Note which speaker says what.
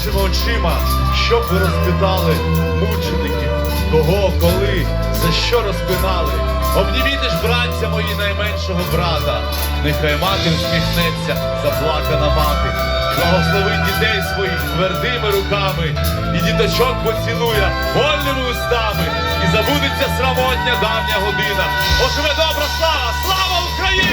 Speaker 1: вашими очима, щоб ви розпитали мучеників, кого, коли, за що розпинали. Обніміти ж, братця мої найменшого брата, нехай мати усміхнеться, заплакана мати, благослови дітей своїх твердими руками, і діточок поцілує вольними устами, і забудеться срамотня давня година. Оживе добра слава! Слава України!